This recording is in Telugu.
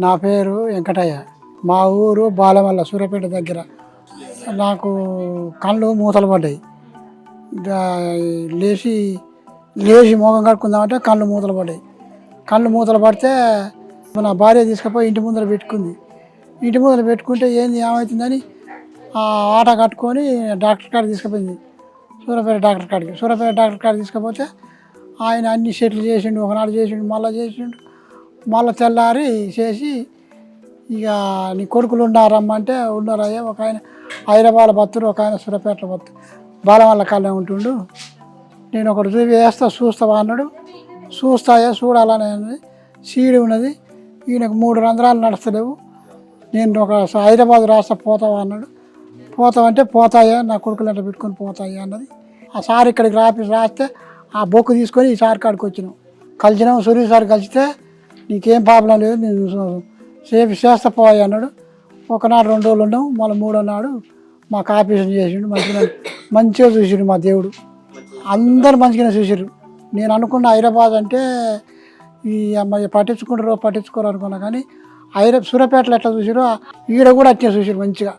నా పేరు వెంకటయ్య. మా ఊరు బాలమల్ల సూర్యాపేట దగ్గర. నాకు కళ్ళు మూతలు పడ్డాయి. లేచి లేచి మోగం కట్టుకుందామంటే కళ్ళు మూతలు పడ్డాయి. కళ్ళు మూతలు పడితే నా భార్య తీసుకుపోయి ఇంటి ముందర పెట్టుకుంది. ఇంటి ముందర పెట్టుకుంటే ఏంది ఏమవుతుందని ఆ ఆట కట్టుకొని డాక్టర్ కాడ తీసుకుపోయింది. సూర్యాపేట డాక్టర్ కాడికి. సూర్యాపేట డాక్టర్ కాడ తీసుకుపోతే ఆయన అన్ని సెట్లు చేసిండు ఒకనాడు చేసిండు మళ్ళీ చేసిండు. మళ్ళీ తెల్లారి చేసి ఇక నీ కొడుకులు ఉన్నారమ్మంటే ఉన్నారయ్యా ఒక ఆయన హైదరాబాద్ భక్తుడు ఒక ఆయన సురపేట భక్తుడు బాల కాలే ఉంటుండు. నేను ఒకటి వేస్తా చూస్తావా అన్నాడు. చూస్తాయా చూడాలని అన్నది సీడి ఉన్నది. ఈయనకు మూడు రంధ్రాలు నడుస్తలేవు. నేను ఒక హైదరాబాద్ రాస్తా పోతావా అన్నాడు. పోతావంటే పోతాయా నా కొడుకులు అంటే పెట్టుకొని పోతాయా అన్నది. ఆ సార్ ఇక్కడికి రాపి రాస్తే ఆ బొక్కు తీసుకొని ఈ సార్ కాడికి వచ్చినాం. కలిసినాం సూర్య సార్ కలిస్తే నీకేం ప్రాబ్లం లేదు నేను సేఫ్ చేస్తా పోయి అన్నాడు. ఒకనాడు రెండు రోజులు ఉన్నాం మళ్ళీ మూడో నాడు మాకు ఆపరేషన్ చేసిండు మంచిగా మంచిగా చూసిండు మా దేవుడు. అందరు మంచిగానే చూసారు నేను అనుకున్న హైదరాబాద్ అంటే ఈ అమ్మాయి పట్టించుకుంటారో పట్టించుకోరు అనుకున్నా కానీ హైదరాబాద్ సూర్యాపేటలో ఎట్లా చూసారో ఈడ కూడా అట్లే చూసారు మంచిగా.